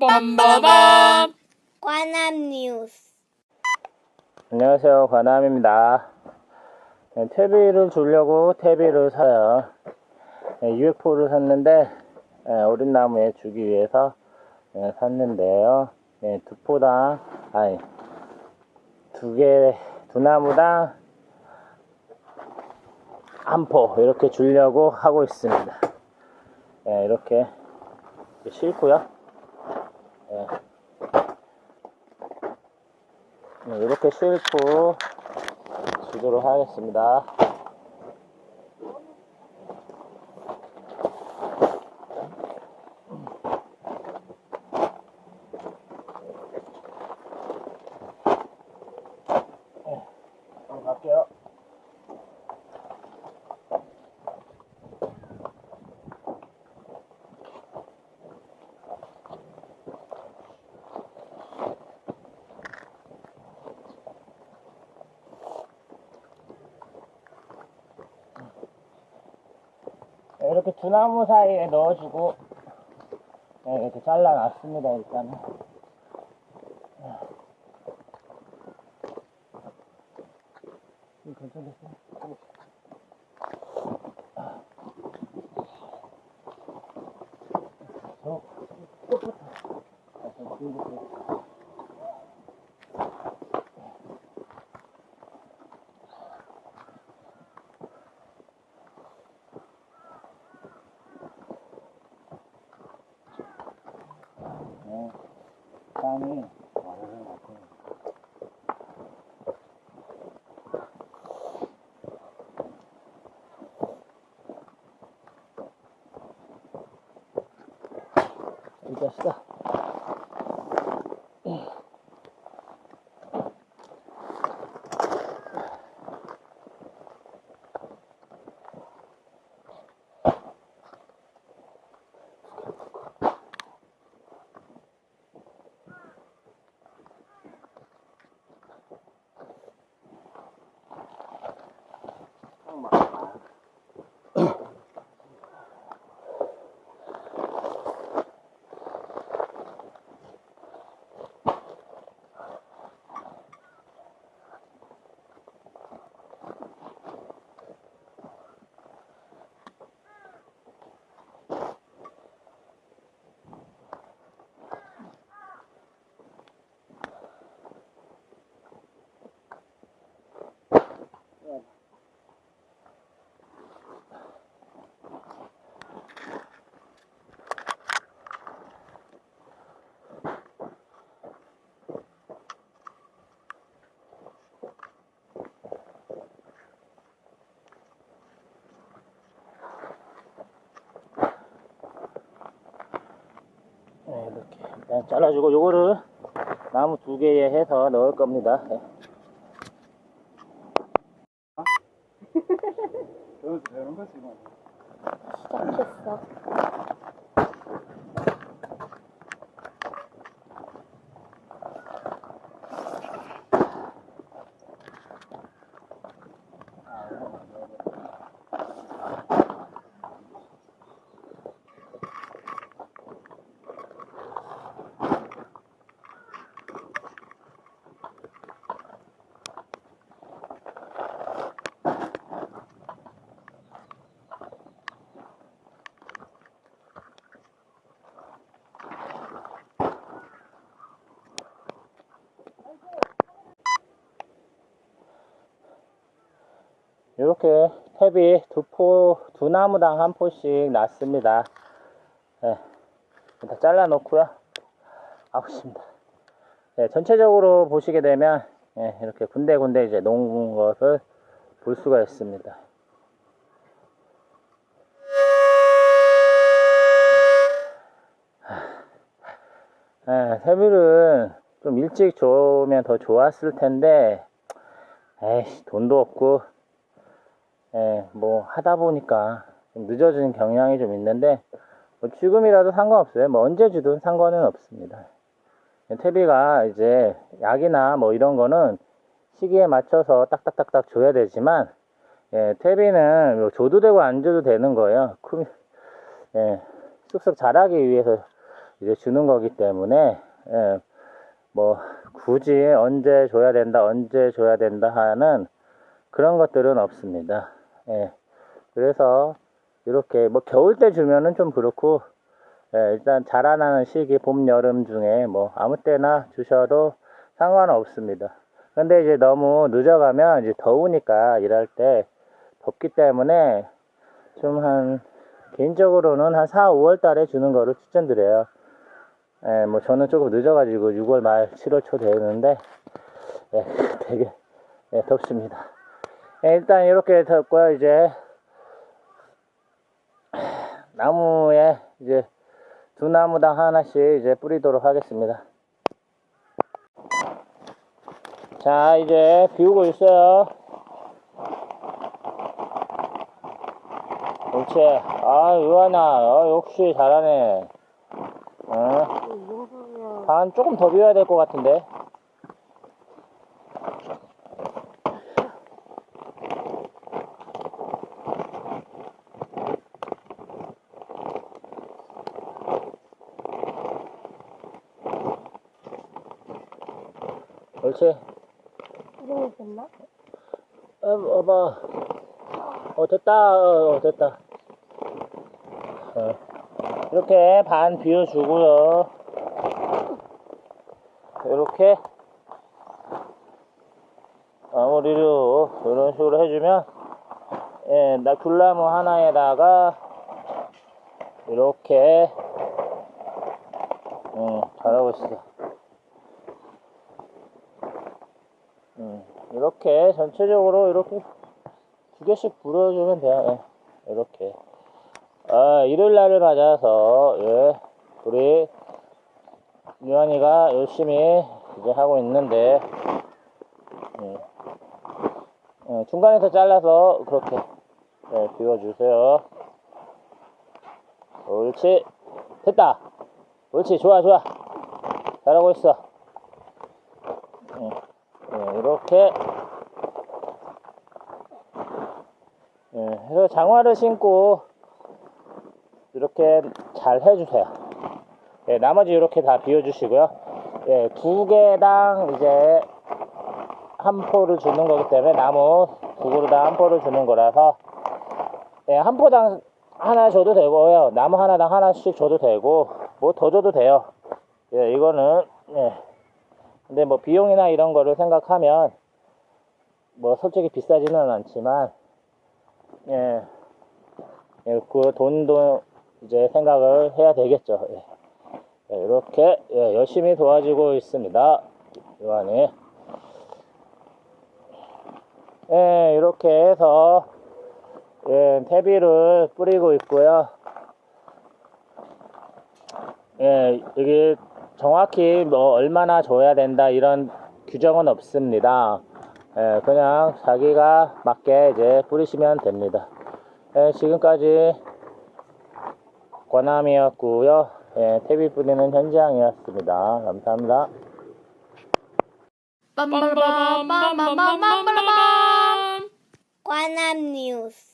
빰빠밤. 관암 뉴스. 안녕하세요. 관함입니다. 네, 퇴비를 주려고 퇴비를 사요. 네, 200포를 샀는데 네, 어린 나무에 주기 위해서 네, 샀는데요. 네, 두 포당 아니 두개 두 나무당 한 포 이렇게 주려고 하고 있습니다. 네, 이렇게 싣고요 네. 네, 이렇게 싣고 주도록 하겠습니다. 네, 갈게요. 이렇게 두 나무 사이에 넣어주고 네, 이렇게 잘라놨습니다 일단은 음, 괜찮겠어요? 저 끝부터 아, 저 뒤부터. 네, 땅이 와르르 맞고 이 자식 일단 잘라주고 요거를 나무 두 개에 해서 넣을 겁니다. 네. 되는 거지 뭐. 시작했어. 이렇게 탭이 두 포, 두 나무당 한 포씩 났습니다. 네, 다 잘라 놓고요. 있습니다. 네, 전체적으로 보시게 되면 네, 이렇게 군데군데 이제 놓은 것을 볼 수가 있습니다. 네, 세비를 좀 일찍 줘면 더 좋았을 텐데, 에이, 돈도 없고, 예, 뭐 하다 보니까 좀 늦어지는 경향이 좀 있는데 뭐 지금이라도 상관없어요. 뭐 언제 주든 상관은 없습니다. 퇴비가 이제 약이나 뭐 이런 거는 시기에 맞춰서 딱딱딱딱 줘야 되지만 예, 퇴비는 뭐 줘도 되고 안 줘도 되는 거예요. 크- 예, 쑥쑥 자라기 위해서 이제 주는 거기 때문에 예, 뭐 굳이 언제 줘야 된다 언제 줘야 된다 하는 그런 것들은 없습니다. 예, 그래서 이렇게 뭐 겨울 때 주면은 좀 그렇고 예, 일단 자라나는 시기 봄 여름 중에 뭐 아무 때나 주셔도 상관없습니다. 근데 이제 너무 늦어가면 이제 더우니까 일할 때 덥기 때문에 좀 한 개인적으로는 한 4, 5월 달에 주는 거를 추천드려요. 예, 뭐 저는 조금 늦어가지고 6월 말 7월 초 되는데 예, 되게 예, 덥습니다. 예, 일단 이렇게 덥고요. 이제 나무에 이제 두 나무당 하나씩 이제 뿌리도록 하겠습니다. 자, 이제 비우고 있어요. 옳지. 아, 유한아, 어, 역시 잘하네. 어? 반 조금 더 비워야 될 것 같은데. 옳지. 이름이 됐나? 어, 봐봐. 어, 됐다. 어, 어, 됐다. 어. 이렇게 반 비워주고요. 이렇게 마무리로 이런 식으로 해주면, 예, 나 귤나무 하나에다가 이렇게, 음, 잘하고 있어. 음, 이렇게 전체적으로 이렇게 두 개씩 불어주면 돼요. 예, 이렇게. 아, 일요일 날을 맞아서, 예, 우리 유한이가 열심히 이제 하고 있는데, 예, 어, 중간에서 잘라서 그렇게, 예, 비워주세요. 옳지. 됐다. 옳지. 좋아, 좋아. 잘하고 있어. 예. 예, 이렇게 예, 해서 장화를 신고 이렇게 잘 해주세요. 예, 나머지 이렇게 다 비워주시고요. 예, 두 개당 이제 한 포를 주는 거기 때문에 나무 두 그루당 한 포를 주는 거라서 예, 한 포당 하나 줘도 되고요. 나무 하나당 하나씩 줘도 되고 뭐 더 줘도 돼요. 예, 이거는 예. 근데 뭐 비용이나 이런 거를 생각하면 뭐 솔직히 비싸지는 않지만 예, 예, 그 돈도 이제 생각을 해야 되겠죠. 예. 예, 이렇게 예, 열심히 도와주고 있습니다. 요한이 예, 이렇게 해서 예, 퇴비를 뿌리고 있고요. 예, 여기 정확히 뭐 얼마나 줘야 된다 이런 규정은 없습니다. 예, 그냥 자기가 맞게 이제 뿌리시면 됩니다. 예, 지금까지 권함이었고요. 예, 퇴비 뿌리는 현장이었습니다. 감사합니다. 빰빰빰빰빰빰빰빰빰 관암 뉴스.